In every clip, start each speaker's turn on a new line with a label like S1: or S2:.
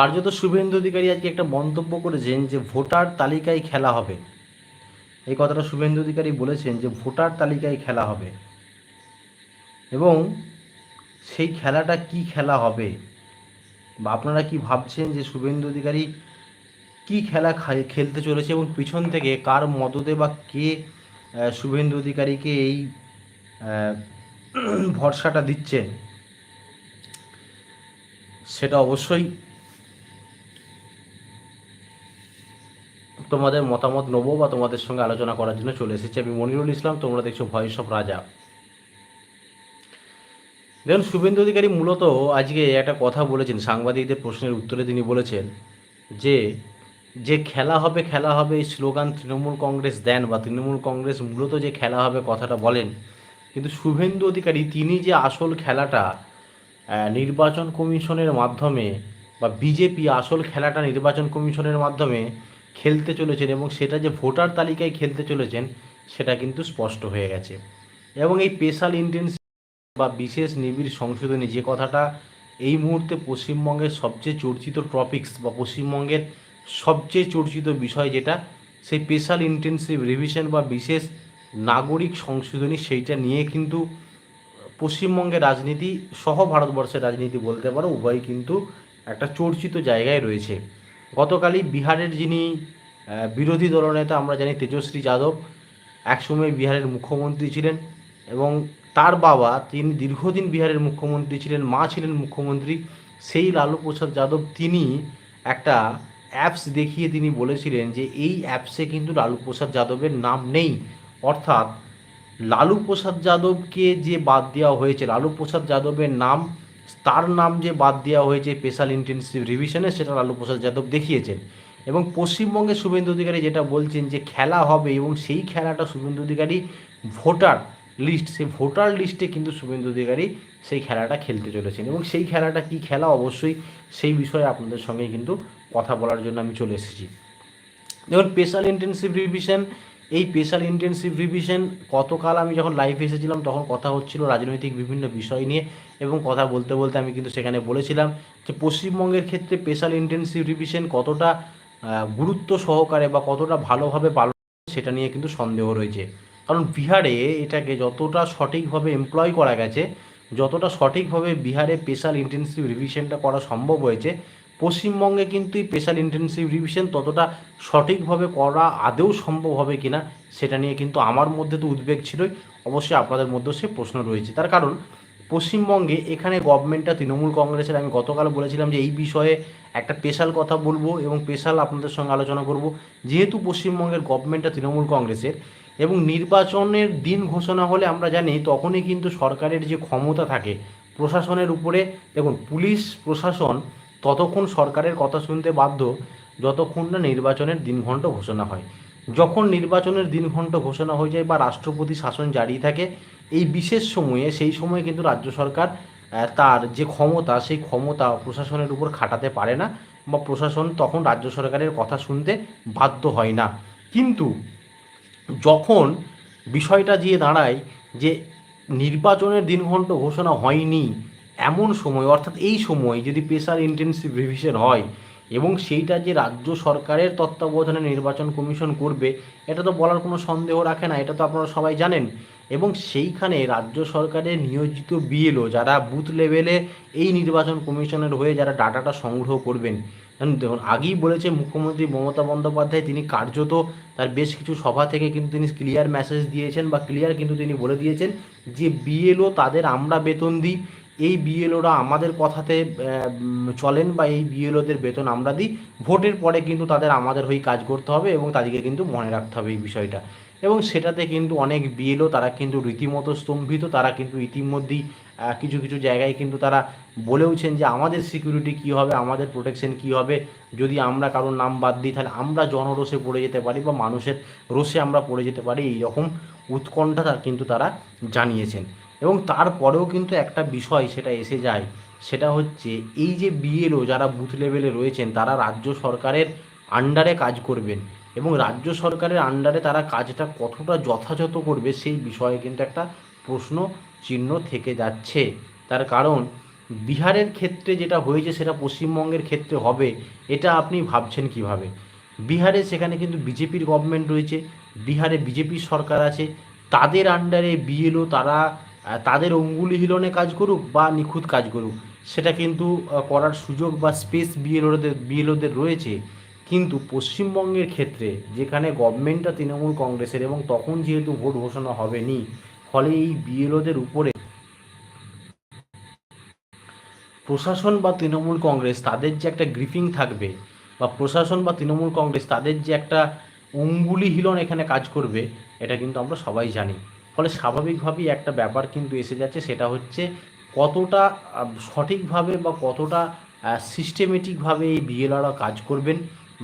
S1: কার্যত শুভেন্দু অধিকারী আজকে একটা মন্তব্য করেছেন যে ভোটার তালিকায় খেলা হবে। এই কথাটা শুভেন্দু অধিকারী বলেছেন যে ভোটার তালিকায় খেলা হবে। এবং সেই খেলাটা কি খেলা হবে? বা আপনারা কি ভাবছেন যে শুভেন্দু অধিকারী কি খেলা খেলতে চলেছে এবং পিছন থেকে কার মদতে বা কে শুভেন্দু অধিকারীকে এই ভরসাটা দিচ্ছেন? সেটা অবশ্যই তোমাদের মতামত নেব বা তোমাদের সঙ্গে আলোচনা করার জন্য চলে এসেছি। আমি মনিরুল ইসলাম, তোমরা দেখছ ভয়েস অফ রাজা দেখুন, শুভেন্দু অধিকারী মূলত আজকে একটা কথা বলেছেন, সাংবাদিকদের প্রশ্নের উত্তরে তিনি বলেছেন যে যে খেলা হবে খেলা হবে, এই স্লোগান তৃণমূল কংগ্রেস দেন বা তৃণমূল কংগ্রেস মূলত যে খেলা হবে কথাটা বলেন, কিন্তু শুভেন্দু অধিকারী তিনি যে আসল খেলাটা নির্বাচন কমিশনের মাধ্যমে বা বিজেপি আসল খেলাটা নির্বাচন কমিশনের মাধ্যমে খেলতে চলেছেন এবং সেটা যে ভোটার তালিকায় খেলতে চলেছেন, সেটা কিন্তু স্পষ্ট হয়ে গেছে। এবং এই স্পেশাল ইন্টেন্স বা বিশেষ নিবিড় সংশোধনী যে কথাটা এই মুহূর্তে পশ্চিমবঙ্গের সবচেয়ে চর্চিত টপিকস বা পশ্চিমবঙ্গের সবচেয়ে চর্চিত বিষয় যেটা, সেই স্পেশাল ইন্টেন্সিভ রিভিশন বা বিশেষ নাগরিক সংশোধনী সেইটা নিয়ে কিন্তু পশ্চিমবঙ্গের রাজনীতি সহ ভারতবর্ষের রাজনীতি বলতে পারো, উভয় কিন্তু একটা চর্চিত জায়গায় রয়েছে। গতকালই বিহারের যিনি বিরোধী দলনেতা আমরা জানি তেজস্বী যাদব, একসময় বিহারের মুখ্যমন্ত্রী ছিলেন এবং তার বাবা তিনি দীর্ঘদিন বিহারের মুখ্যমন্ত্রী ছিলেন, মা ছিলেন মুখ্যমন্ত্রী, সেই লালু প্রসাদ যাদব তিনি একটা অ্যাপস দেখিয়ে তিনি বলেছিলেন যে এই অ্যাপসে কিন্তু লালু প্রসাদ যাদবের নাম নেই। অর্থাৎ লালু প্রসাদ যাদবকে যে বাদ দেওয়া হয়েছে, লালু প্রসাদ যাদবের নাম তার নাম যে বাদ দেওয়া হয়েছে স্পেশাল ইন্টেন্সিভ রিভিশনে সেটা লালু প্রসাদ যাদব দেখিয়েছেন। এবং পশ্চিমবঙ্গের শুভেন্দু অধিকারী যেটা বলছেন যে খেলা হবে এবং সেই খেলাটা শুভেন্দু অধিকারী ভোটার লিস্ট সেই ভোটার লিস্টে কিন্তু শুভেন্দু অধিকারী সেই খেলাটা খেলতে চলেছেন। এবং সেই খেলাটা কি খেলা? অবশ্যই সেই বিষয়ে আপনাদের সঙ্গে কিন্তু কথা বলার জন্য আমি চলে এসেছি। দেখুন স্পেশাল ইন্টেন্সিভ রিভিশন এই স্পেশাল ইন্টেন্সিভ রিভিশন কতকাল আমি যখন লাইভে এসেছিলাম, তখন কথা হচ্ছিল রাজনৈতিক বিভিন্ন বিষয় নিয়ে এবং কথা বলতে বলতে আমি কিন্তু সেখানে বলেছিলাম যে পশ্চিমবঙ্গের ক্ষেত্রে স্পেশাল ইন্টেন্সিভ রিভিশন কতটা গুরুত্ব সহকারে বা কতটা ভালোভাবে পালন সেটা নিয়ে কিন্তু সন্দেহ রয়েছে। কারণ বিহারে এটাকে যতটা সঠিকভাবে এমপ্লয় করা গেছে, যতটা সঠিকভাবে বিহারে স্পেশাল ইন্টেন্সিভ রিভিশনটা করা সম্ভব হয়েছে পশ্চিমবঙ্গে কিন্তু এই স্পেশাল ইন্টেন্সিভ রিভিশন ততটা সঠিকভাবে করা আদৌ সম্ভব হবে কিনা সেটা নিয়ে কিন্তু আমার মধ্যে তো উদ্বেগ ছিলই। অবশ্যই আপনাদের মধ্যেও সে প্রশ্ন রয়েছে। তার কারণ, পশ্চিমবঙ্গে এখানে গভর্নমেন্টটা তৃণমূল কংগ্রেসের, আমি গতকাল বলেছিলাম যে এই বিষয়ে একটা স্পেশাল কথা বলব এবং স্পেশাল আপনাদের সঙ্গে আলোচনা করব। যেহেতু পশ্চিমবঙ্গের গভর্নমেন্টটা তৃণমূল কংগ্রেসের এবং নির্বাচনের দিন ঘোষণা হলে আমরা জানি, তখনই কিন্তু সরকারের যে ক্ষমতা থাকে, প্রশাসনের উপরে, দেখুন, পুলিশ, প্রশাসন ততক্ষণ সরকারের কথা শুনতে বাধ্য যতক্ষণ না নির্বাচনের দিনঘণ্ট ঘোষণা হয়। যখন নির্বাচনের দিনঘণ্ট ঘোষণা হয়ে যায় বা রাষ্ট্রপতি শাসন জারি থাকে, এই বিশেষ সময়ে, সেই সময়ে কিন্তু রাজ্য সরকার তার যে ক্ষমতা, সেই ক্ষমতা প্রশাসনের উপর খাটাতে পারে না বা প্রশাসন তখন রাজ্য সরকারের কথা শুনতে বাধ্য হয় না। কিন্তু যখন বিষয়টা গিয়ে দাঁড়ায় যে নির্বাচনের দিনঘণ্ট ঘোষণা হয়নি এমন সময়, অর্থাৎ এই সময় যদি স্পেশাল ইন্টেন্সিভ রিভিশন হয় এবং সেইটা যে রাজ্য সরকারের তত্ত্বাবধানে নির্বাচন কমিশন করবে, এটা তো বলার কোনো সন্দেহ রাখে না, এটা তো আপনারা সবাই জানেন। এবং সেইখানে রাজ্য সরকারের নিয়োজিত বিএলও যারা বুথ লেভেলে এই নির্বাচন কমিশনের হয়ে যারা ডাটাটা সংগ্রহ করবেন। দেখুন, আগেই বলেছে মুখ্যমন্ত্রী মমতা বন্দ্যোপাধ্যায়, তিনি কার্যত তার বেশ কিছু সভা থেকে কিন্তু তিনি ক্লিয়ার মেসেজ দিয়েছেন বা ক্লিয়ার কিন্তু তিনি বলে দিয়েছেন যে বিএলও তাদের আমরা বেতন দিই। এই বিএলওরা আমাদের কথাতে চলেন বা এই বিএলওদের বেতন আমরা দিই, ভোটের পরে কিন্তু তাদের আমাদের হয়ে কাজ করতে হবে এবং তাদেরকে কিন্তু মনে রাখতে হবে এই বিষয়টা। এবং সেটাতে কিন্তু অনেক বিএলও তারা কিন্তু রীতিমতো স্তম্ভিত, তারা কিন্তু ইতিমধ্যেই কিছু কিছু জায়গায় কিন্তু তারা বলেওছেন যে আমাদের সিকিউরিটি কী হবে, আমাদের প্রোটেকশন কী হবে। যদি আমরা কারোর নাম বাদ দিই, তাহলে আমরা জনরোষে পড়ে যেতে পারি বা মানুষের রোষে আমরা পড়ে যেতে পারি এই রকম উৎকণ্ঠা কিন্তু তারা জানিয়েছেন। এবং তারপরেও কিন্তু একটা বিষয় সেটা এসে যায়, সেটা হচ্ছে এই যে বিএলও যারা বুথ লেভেলে রয়েছেন, তারা রাজ্য সরকারের আন্ডারে কাজ করবেন এবং রাজ্য সরকারের আন্ডারে তারা কাজটা কতটা যথাযথ করবে সেই বিষয়ে কিন্তু একটা প্রশ্ন চিহ্ন থেকে যাচ্ছে। তার কারণ বিহারের ক্ষেত্রে যেটা হয়েছে সেটা পশ্চিমবঙ্গের ক্ষেত্রে হবে, এটা আপনি ভাবছেন কীভাবে? বিহারে সেখানে কিন্তু বিজেপির গভর্নমেন্ট রয়েছে, বিহারে বিজেপির সরকার আছে, তাদের আন্ডারে বিএলও তারা তাদের অঙ্গুলি হিলনে কাজ করুক বা নিখুঁত কাজ করুক, সেটা কিন্তু করার সুযোগ বা স্পেস বিএলওদের বিএলওদের রয়েছে। কিন্তু পশ্চিমবঙ্গের ক্ষেত্রে, যেখানে গভর্নমেন্টটা তৃণমূল কংগ্রেসের এবং তখন যেহেতু ভোট ঘোষণা হবেনি, ফলে এই বিএলওদের উপরে প্রশাসন বা তৃণমূল কংগ্রেস, তাদের যে একটা গ্রিফিং থাকবে, বা প্রশাসন বা তৃণমূল কংগ্রেস, তাদের যে একটা অঙ্গুলি হিলন এখানে কাজ করবে, এটা কিন্তু আমরা সবাই জানি। ফলে স্বাভাবিকভাবেই একটা ব্যাপার কিন্তু এসে যাচ্ছে, সেটা হচ্ছে কতটা সঠিকভাবে বা কতটা সিস্টেমেটিকভাবে এই বিএলআররা কাজ করবেন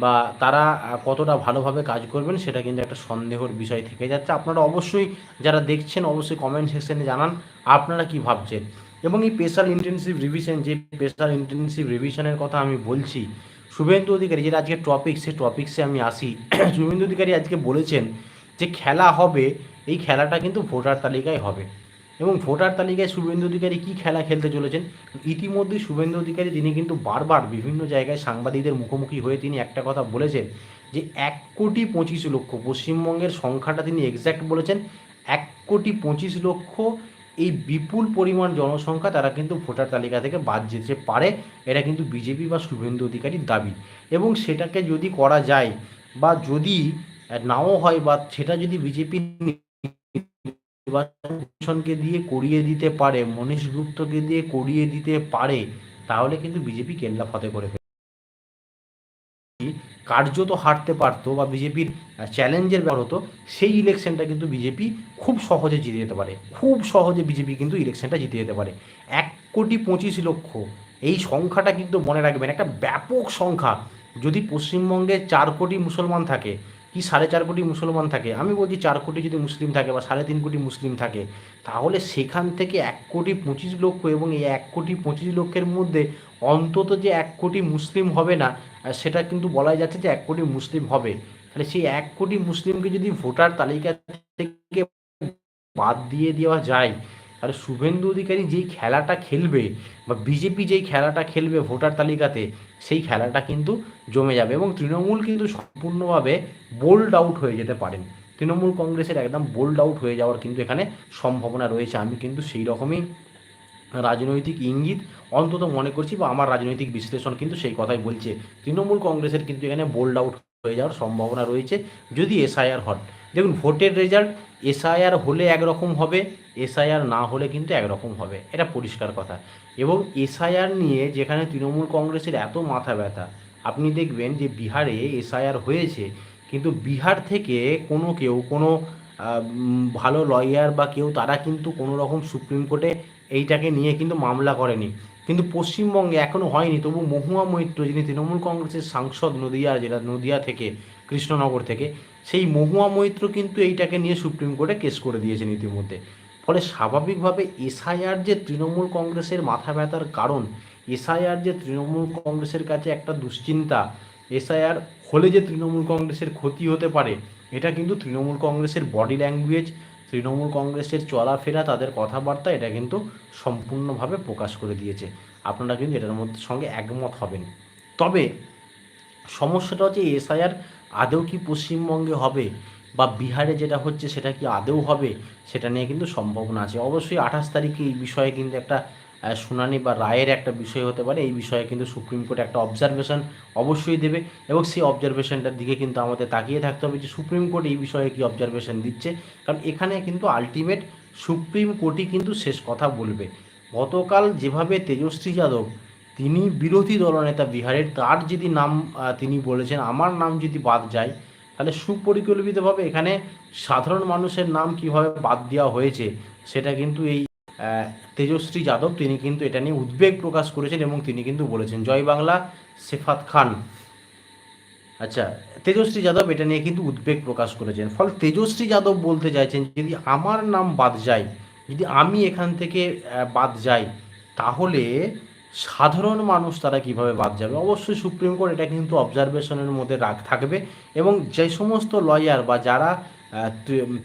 S1: বা তারা কতটা ভালোভাবে কাজ করবেন সেটা কিন্তু একটা সন্দেহর বিষয় থেকে যাচ্ছে। আপনারা অবশ্যই যারা দেখছেন অবশ্যই কমেন্ট সেকশনে জানান আপনারা কি ভাবছেন। এবং এই স্পেশাল ইন্টেনসিভ রিভিশন যে স্পেশাল ইন্টেনসিভ রিভিশনের কথা আমি বলছি, শুভেন্দু অধিকারী, যেটা আজকে টপিক সে টপিক্সে আমি আসি। শুভেন্দু অধিকারী আজকে বলেছেন যে খেলা হবে এই খেলাটা কিন্তু ভোটার তালিকায় হবে। এবং ভোটার তালিকায় শুভেন্দু অধিকারী কী খেলা খেলতে চলেছেন? ইতিমধ্যেই শুভেন্দু অধিকারী তিনি কিন্তু বারবার বিভিন্ন জায়গায় সাংবাদিকদের মুখোমুখি হয়ে তিনি একটা কথা বলেছেন যে, এক কোটি পঁচিশ লক্ষ, পশ্চিমবঙ্গের সংখ্যাটা তিনি এক্স্যাক্ট বলেছেন, এক কোটি পঁচিশ লক্ষ এই বিপুল পরিমাণ জনসংখ্যা তারা কিন্তু ভোটার তালিকা থেকে বাদ যেতে পারে, এটা কিন্তু বিজেপি বা শুভেন্দু অধিকারীর দাবি। এবং সেটাকে যদি করা যায় বা যদি নাও হয় বা সেটা যদি বিজেপি নির্বাচনকে দিয়ে করিয়ে দিতে পারে মনীশ গুপ্তকে দিয়ে করিয়ে দিতে পারে, তাহলে কিন্তু বিজেপি কেল্লা ফতে করে ফেলবে। কার্যত হারতে পারতো বা বিজেপির চ্যালেঞ্জের ব্যাপার হতো, সেই ইলেকশনটা কিন্তু বিজেপি খুব সহজে জিতে যেতে পারে। খুব সহজে বিজেপি কিন্তু ইলেকশনটা জিতে যেতে পারে। এক কোটি পঁচিশ লক্ষ, এই সংখ্যাটা কিন্তু মনে রাখবেন, একটা ব্যাপক সংখ্যা। যদি পশ্চিমবঙ্গে চার কোটি মুসলমান থাকে কি সাড়ে চার কোটি মুসলমান থাকে? আমি বলছি চার কোটি যদি মুসলিম থাকে বা সাড়ে তিন কোটি মুসলিম থাকে, তাহলে সেখান থেকে এক কোটি পঁচিশ লক্ষ এবং এই এক কোটি পঁচিশ লক্ষের মধ্যে অন্তত যে এক কোটি মুসলিম হবে না সেটা কিন্তু বলাই যাচ্ছে যে এক কোটি মুসলিম হবে। তাহলে সেই এক কোটি মুসলিমকে যদি ভোটার তালিকা থেকে বাদ দিয়ে দেওয়া যায় তাহলে শুভেন্দু অধিকারী যেই খেলাটা খেলবে বা বিজেপি যেই খেলাটা খেলবে ভোটার তালিকাতে, সেই খেলাটা কিন্তু জমে যাবে এবং তৃণমূল কিন্তু সম্পূর্ণভাবে বোল্ড আউট হয়ে যেতে পারেন। তৃণমূল কংগ্রেসের একদম বোল্ড আউট হয়ে যাওয়ার কিন্তু এখানে সম্ভাবনা রয়েছে। আমি কিন্তু সেই রকমই রাজনৈতিক ইঙ্গিত অন্তত মনে করছি বা আমার রাজনৈতিক বিশ্লেষণ কিন্তু সেই কথাই বলছে। তৃণমূল কংগ্রেসের কিন্তু এখানে বোল্ড আউট হয়ে যাওয়ার সম্ভাবনা রয়েছে। যদি এসআইআর হন দেখুন, ভোটের রেজাল্ট এসআইআর হলে একরকম হবে এসআইআর না হলে কিন্তু একরকম হবে। এটা পরিষ্কার কথা। এবং এসআইআর নিয়ে যেখানে তৃণমূল কংগ্রেসের এত মাথা ব্যথা, আপনি দেখবেন যে বিহারে এসআইআর হয়েছে, কিন্তু বিহার থেকে কোনো কেউ, কোনো ভালো লয়ার বা কেউ, তারা কিন্তু কোনো রকম সুপ্রিম কোর্টে এইটাকে নিয়ে কিন্তু মামলা করেনি। কিন্তু পশ্চিমবঙ্গে এখনও হয়নি। তবু মহুয়া মৈত্র যিনি তৃণমূল কংগ্রেসের সাংসদ নদিয়া জেলা নদিয়া থেকে, কৃষ্ণনগর থেকে সেই মহুয়া মৈত্র কিন্তু এইটাকে নিয়ে সুপ্রিম কোর্টে কেস করে দিয়েছেন ইতিমধ্যে। ফলে স্বাভাবিকভাবে এসআইআর যে তৃণমূল কংগ্রেসের মাথা ব্যথার কারণ, এসআইআর যে তৃণমূল কংগ্রেসের কাছে একটা দুশ্চিন্তা, এসআইআর হলে যে তৃণমূল কংগ্রেসের ক্ষতি হতে পারে, এটা কিন্তু তৃণমূল কংগ্রেসের বডি ল্যাঙ্গুয়েজ, তৃণমূল কংগ্রেসের চলাফেরা, তাদের কথাবার্তা, এটা কিন্তু সম্পূর্ণভাবে প্রকাশ করে দিয়েছে। আপনারা কিন্তু এটার মধ্যে সঙ্গে একমত হবেন। তবে সমস্যাটা হচ্ছে এসআইআর আদৌ কি পশ্চিমবঙ্গে হবে বা বিহারে যেটা হচ্ছে সেটা কি আদৌ হবে সেটা নিয়ে কিন্তু সম্ভাবনা আছে। অবশ্যই আঠাশ তারিখে এই বিষয়ে কিন্তু একটা শুনানি বা রায়ের একটা বিষয় হতে পারে। এই বিষয়ে কিন্তু সুপ্রিম কোর্ট একটা অবজারভেশন অবশ্যই দেবে এবং সেই অবজারভেশনটার দিকে কিন্তু আমাদের তাকিয়ে থাকতে হবে যে সুপ্রিম কোর্ট এই বিষয়ে কি অবজারভেশন দিচ্ছে। কারণ এখানে কিন্তু আলটিমেট সুপ্রিম কোর্টই কিন্তু শেষ কথা বলবে। গতকাল যেভাবে তেজস্বী যাদব তিনি বিরোধী দলনেতা বিহারের, তার যদি নাম তিনি বলেছেন, আমার নাম যদি বাদ যায়, তাহলে সুপরিকল্পিতভাবে এখানে সাধারণ মানুষের নাম কীভাবে বাদ দেওয়া হয়েছে, সেটা কিন্তু এই তেজশ্রী যাদব, তিনি কিন্তু এটা নিয়ে উদ্বেগ প্রকাশ করেছেন এবং তিনি কিন্তু বলেছেন। জয় বাংলা, সেফাত খান। আচ্ছা তেজশ্রী যাদব এটা নিয়ে কিন্তু উদ্বেগ প্রকাশ করেছেন। ফলে তেজশ্রী যাদব বলতে চাইছেন, যদি আমার নাম বাদ যায়, যদি আমি এখান থেকে বাদ যাই, তাহলে সাধারণ মানুষ তারা কীভাবে বাদ যাবে? অবশ্যই সুপ্রিম কোর্ট এটা কিন্তু অবজারভেশনের মধ্যে রাখ, থাকবে এবং যে সমস্ত লয়ার বা যারা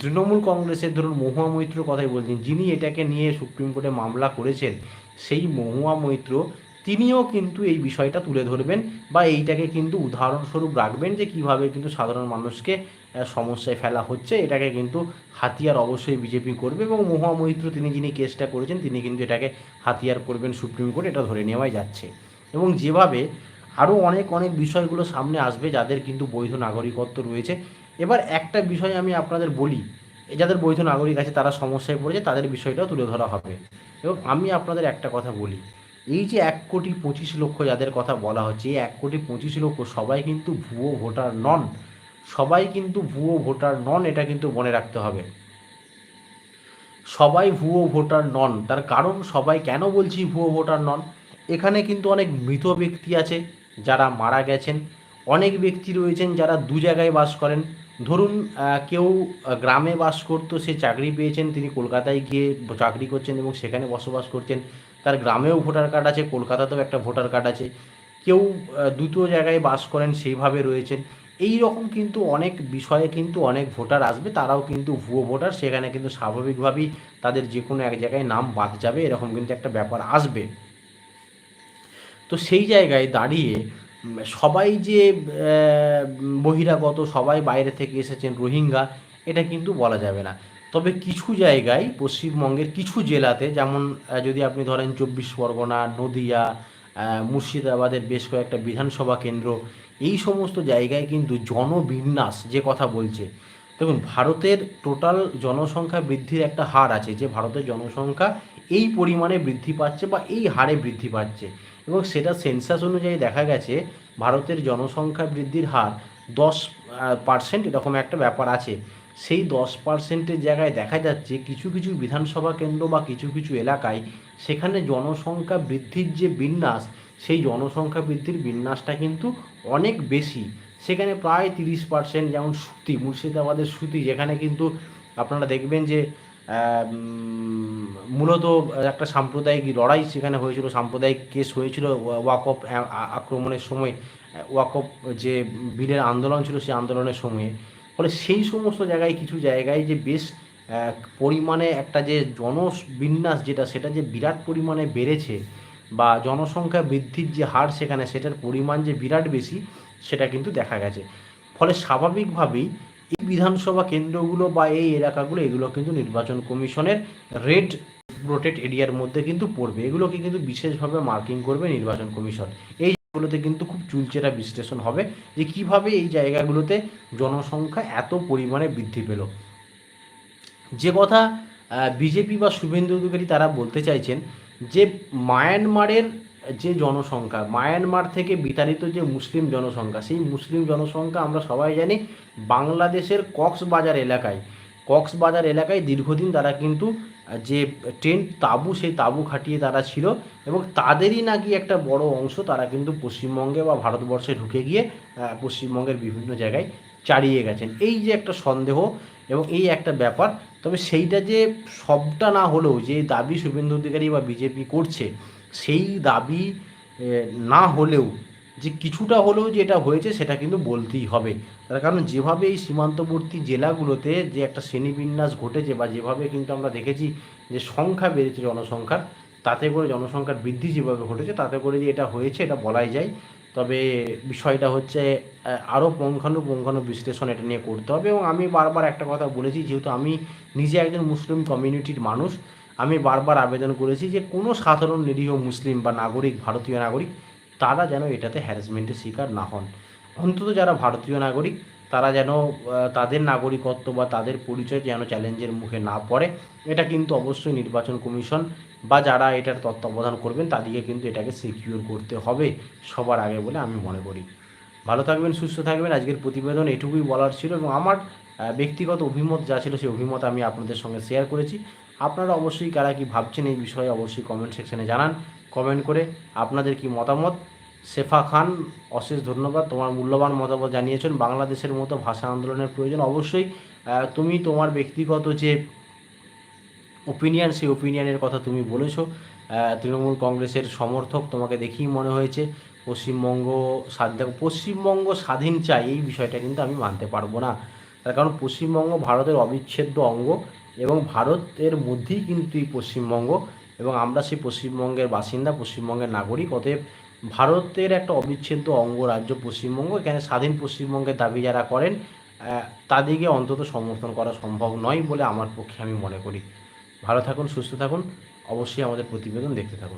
S1: তৃণমূল কংগ্রেসের ধরুন মহুয়া মৈত্র কথাই বলছেন যিনি এটাকে নিয়ে সুপ্রিম কোর্টে মামলা করেছেন, সেই মহুয়া মৈত্র তিনিও কিন্তু এই বিষয়টা তুলে ধরবেন বা এইটাকে কিন্তু উদাহরণস্বরূপ রাখবেন যে কীভাবে কিন্তু সাধারণ মানুষকে সমস্যায় ফেলা হচ্ছে। এটাকে কিন্তু হাতিয়ার অবশ্যই বিজেপি করবে এবং মহুয়া মৈত্র তিনি যিনি কেসটা করেছেন, তিনি কিন্তু এটাকে হাতিয়ার করবেন সুপ্রিম কোর্ট। এটা ধরে নেওয়াই যাচ্ছে। এবং যেভাবে আরও অনেক অনেক বিষয়গুলো সামনে আসবে যাদের কিন্তু বৈধ নাগরিকত্ব রয়েছে। এবার একটা বিষয় আমি আপনাদের বলি যাদের বৈধ নাগরিক আছে, তারা সমস্যায় পড়েছে, তাদের বিষয়টাও তুলে ধরা হবে। এবং আমি আপনাদের একটা কথা বলি এই যে এক কোটি পঁচিশ লক্ষ যাদের কথা বলা হচ্ছে, এই এক কোটি পঁচিশ লক্ষ সবাই কিন্তু ভুয়ো ভোটার নন। সবাই কিন্তু ভুয়ো ভোটার নন, এটা কিন্তু মনে রাখতে হবে। সবাই ভুয়ো ভোটার নন, তার কারণ সবাই কেন বলছি ভুয়ো ভোটার নন? এখানে কিন্তু অনেক মৃত ব্যক্তি আছে যারা মারা গেছেন। অনেক ব্যক্তি রয়েছেন যারা দু জায়গায় বাস করেন। ধরুন কেউ গ্রামে বাস করতো, সে চাকরি পেয়েছেন, তিনি কলকাতায় গিয়ে চাকরি করছেন এবং সেখানে বসবাস করছেন। তার গ্রামেও ভোটার কার্ড আছে, কলকাতাতেও একটা ভোটার কার্ড আছে। কেউ দুটো জায়গায় বাস করেন, সেইভাবে রয়েছেন। এই রকম কিন্তু অনেক বিষয়ে কিন্তু অনেক ভোটার আসবে, তারাও কিন্তু ভুয়ো ভোটার, সেখানে কিন্তু স্বাভাবিকভাবেই তাদের যে কোনো এক জায়গায় নাম বাদ যাবে, এরকম কিন্তু একটা ব্যাপার আসবে। তো সেই জায়গায় দাঁড়িয়ে সবাই যে বহিরাগত, সবাই বাইরে থেকে এসেছেন রোহিঙ্গা, এটা কিন্তু বলা যাবে না। তবে কিছু জায়গায় পশ্চিমবঙ্গের কিছু জেলাতে, যেমন যদি আপনি ধরেন চব্বিশ পরগনা, নদিয়া মুর্শিদাবাদের বেশ কয়েকটা বিধানসভা কেন্দ্র, এই সমস্ত জায়গায় কিন্তু জনবিন্যাস যে কথা বলছে। দেখুন, ভারতের টোটাল জনসংখ্যা বৃদ্ধির একটা হার আছে যে ভারতের জনসংখ্যা এই পরিমাণে বৃদ্ধি পাচ্ছে বা এই হারে বৃদ্ধি পাচ্ছে। এবং সেটা সেন্সাস অনুযায়ী দেখা গেছে, ভারতের জনসংখ্যা বৃদ্ধির হার দশ পার্সেন্ট এরকম একটা ব্যাপার আছে। সেই দশ পার্সেন্টের জায়গায় দেখা যাচ্ছে কিছু কিছু বিধানসভা কেন্দ্র বা কিছু কিছু এলাকায় সেখানে জনসংখ্যা বৃদ্ধির যে বিন্যাস, সেই জনসংখ্যা বৃদ্ধির বিন্যাসটা কিন্তু অনেক বেশি। সেখানে প্রায় তিরিশ পার্সেন্ট যেমন সুতি, মুর্শিদাবাদের সুতি, যেখানে কিন্তু আপনারা দেখবেন যে মূলত একটা সাম্প্রদায়িক লড়াই সেখানে হয়েছিল, সাম্প্রদায়িক কেস হয়েছিল ওয়াকফ আক্রমণের সময় ওয়াকফ যে বিলের আন্দোলন ছিল, সেই আন্দোলনের সময়ে। ফলে সেই সমস্ত জায়গায় কিছু জায়গায় যে বেশ পরিমাণে একটা যে জনবিন্যাস যেটা, সেটা যে বিরাট পরিমাণে বেড়েছে বা জনসংখ্যা বৃদ্ধির যে হার সেখানে, সেটার পরিমাণ যে বিরাট বেশি, সেটা কিন্তু দেখা গেছে। ফলে স্বাভাবিকভাবেই এই বিধানসভা কেন্দ্রগুলো বা এই এলাকাগুলো, এগুলো কিন্তু নির্বাচন কমিশনের রেড প্রোটেক্ট এরিয়ার মধ্যে কিন্তু পড়বে। এগুলোকে কিন্তু বিশেষভাবে মার্কিং করবে নির্বাচন কমিশন। এই জায়গাগুলোতে কিন্তু খুব চুলচেরা বিশ্লেষণ হবে যে কীভাবে এই জায়গাগুলোতে জনসংখ্যা এত পরিমাণে বৃদ্ধি পেল। যে কথা বিজেপি বা শুভেন্দু অধিকারী তারা বলতে চাইছেন যে মায়ানমারের যে জনসংখ্যা, মায়ানমার থেকে বিতাড়িত যে মুসলিম জনসংখ্যা, সেই মুসলিম জনসংখ্যা আমরা সবাই জানি বাংলাদেশের কক্সবাজার এলাকায় কক্সবাজার এলাকায় দীর্ঘদিন তারা কিন্তু যে টেন্ট তাঁবু, সেই তাঁবু খাটিয়ে তারা ছিল এবং তাদেরই নাকি একটা বড় অংশ তারা কিন্তু পশ্চিমবঙ্গে বা ভারতবর্ষে ঢুকে গিয়ে পশ্চিমবঙ্গের বিভিন্ন জায়গায় চারিয়ে গেছেন। এই যে একটা সন্দেহ এবং এই একটা ব্যাপার, তবে সেইটা যে সবটা না হলেও যে দাবি শুভেন্দু অধিকারী বা বিজেপি করছে, সেই দাবি না হলেও যে কিছুটা হলেও যে এটা হয়েছে, সেটা কিন্তু বলতেই হবে। তার কারণ যেভাবে এই সীমান্তবর্তী জেলাগুলোতে যে একটা শ্রেণীবিন্যাস ঘটেছে বা যেভাবে কিন্তু আমরা দেখেছি যে সংখ্যা বেড়েছে জনসংখ্যার, তাতে করে জনসংখ্যার বৃদ্ধি যেভাবে ঘটেছে, তাতে করে যে এটা হয়েছে এটা বলাই যায়। তবে বিষয়টা হচ্ছে আরও পুঙ্খানুপুঙ্খানু বিশ্লেষণ এটা নিয়ে করতে হবে এবং আমি বারবার একটা কথা বলেছি, যেহেতু আমি নিজে একজন মুসলিম কমিউনিটির মানুষ, আমি বারবার আবেদন করেছি যে কোনো সাধারণ নিরীহ মুসলিম বা নাগরিক, ভারতীয় নাগরিক, তারা যেন এটাতে হ্যারাসমেন্টের শিকার না হন। অন্তত যারা ভারতীয় নাগরিক, তারা যেন তাদের নাগরিকত্ব বা তাদের পরিচয় যেন চ্যালেঞ্জের মুখে না পড়ে, এটা কিন্তু অবশ্যই নির্বাচন কমিশন বা যারা এটার তত্ত্বাবধান করবেন তাদেরকে কিন্তু এটাকে সিকিউর করতে হবে সবার আগে বলে আমি মনে করি। ভালো থাকবেন, সুস্থ থাকবেন, আজকের প্রতিবেদন এটুকুই বলার ছিল এবং আমার ব্যক্তিগত অভিমত যা ছিল সেই অভিমত আমি আপনাদের সঙ্গে শেয়ার করেছি। আপনারা অবশ্যই কারা কি ভাবছেন এই বিষয়ে অবশ্যই কমেন্ট সেকশনে জানান। কমেন্ট করে আপনাদের কি মতামত? শেফা খান, অশেষ ধন্যবাদ। তোমার মূল্যবান মতামত জানিয়েছেন। বাংলাদেশের মতো ভাষা আন্দোলনের প্রয়োজন অবশ্যই। তুমি তোমার ব্যক্তিগত যে ওপিনিয়ন সেই ওপিনিয়নের কথা তুমি বলেছ। তৃণমূল কংগ্রেসের সমর্থক তোমাকে দেখেই মনে হয়েছে। পশ্চিমবঙ্গ স্বাধীন পশ্চিমবঙ্গ স্বাধীন চাই, এই বিষয়টা কিন্তু আমি মানতে পারব না। তার কারণ পশ্চিমবঙ্গ ভারতের অবিচ্ছেদ্য অঙ্গ এবং ভারতের মধ্যেই কিন্তু এই পশ্চিমবঙ্গ। এবং আমরা সেই পশ্চিমবঙ্গের বাসিন্দা, পশ্চিমবঙ্গের নাগরিক। অতএব ভারতের একটা অবিচ্ছেদ্য অঙ্গরাজ্য পশ্চিমবঙ্গ। এখানে স্বাধীন পশ্চিমবঙ্গের দাবি যারা করেন তাদেরকে অন্তত সমর্থন করা সম্ভব নয় বলে আমার পক্ষে আমি মনে করি। ভালো থাকুন, সুস্থ থাকুন। অবশ্যই আমাদের প্রতিবেদন দেখতে থাকুন।